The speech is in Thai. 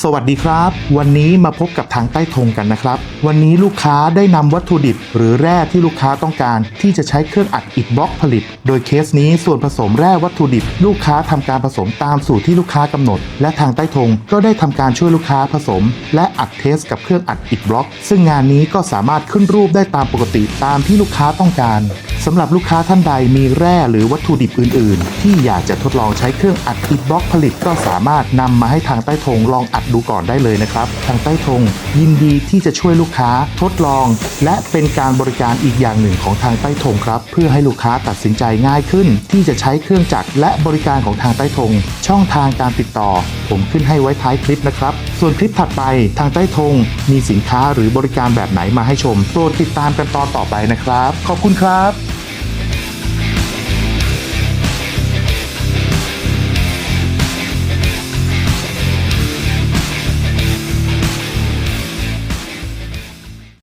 สวัสดีครับ วันนี้มาพบกับทางใต้ธงกันนะครับ วันนี้ลูกค้าได้นำวัตถุดิบ หรือแร่ที่ลูกค้าต้องการ ที่จะใช้เครื่องอัดอิฐบล็อกผลิต โดยเคสนี้ส่วนผสมแร่วัตถุดิบ ลูกค้าทำการผสมตามสูตรที่ลูกค้ากำหนด และทางใต้ธงก็ได้ทำการช่วยลูกค้าผสม และอัดเทสกับเครื่องอัดอิฐบล็อก ซึ่งงานนี้ก็สามารถขึ้นรูปได้ตามปกติตามที่ลูกค้าต้องการ สำหรับลูกค้าท่านใดมีแร่หรือวัตถุดิบอื่น ๆ ที่อยากจะทดลองใช้เครื่องอัดอิฐบล็อกผลิตก็สามารถนำมาให้ทางใต้ธงลองอัดดูก่อนได้เลยนะครับ ทางใต้ธงยินดีที่จะช่วยลูกค้าทดลอง และเป็นการบริการอีกอย่างหนึ่งของทางใต้ธงครับ เพื่อให้ลูกค้าตัดสินใจง่ายขึ้น ที่จะใช้เครื่องจักรและบริการของทางใต้ธงช่องทางการติดต่อ ผมขึ้นให้ไว้ท้ายคลิปนะครับ ส่วนคลิปถัดไปทางใต้ธงมีสินค้าหรือบริการแบบไหนมาให้ชมโปรดติดตามกันตอนต่อไปนะครับ ขอบคุณครับ